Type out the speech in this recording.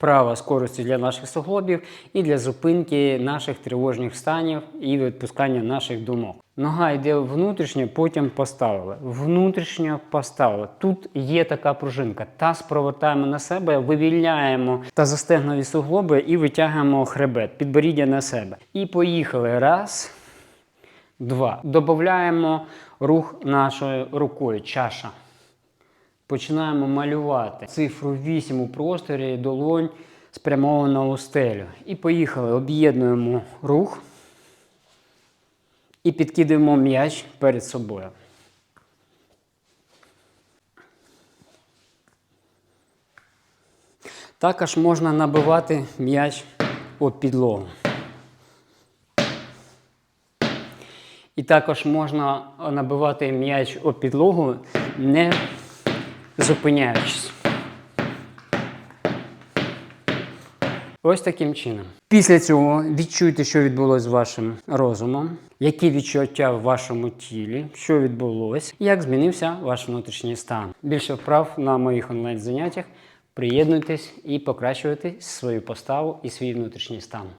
Вправа з користю для наших суглобів і для зупинки наших тривожних станів і відпускання наших думок. Нога йде внутрішньо, потім поставили. Внутрішньо поставили. Тут є така пружинка. Таз провертаємо на себе, вивільняємо тазостегнові суглоби і витягуємо хребет, підборіддя на себе. І поїхали. Раз, два. Додаємо рух нашою рукою. Чаша. Починаємо малювати цифру 8 у просторі, долонь спрямована у стелю. І поїхали. Об'єднуємо рух і підкидуємо м'яч перед собою. Також можна набивати м'яч об підлогу. І також можна набивати м'яч об підлогу, не зупиняючись. Ось таким чином. Після цього відчуйте, що відбулося з вашим розумом, які відчуття в вашому тілі, що відбулося, як змінився ваш внутрішній стан. Більше вправ на моїх онлайн-заняттях. Приєднуйтесь і покращуйте свою поставу і свій внутрішній стан.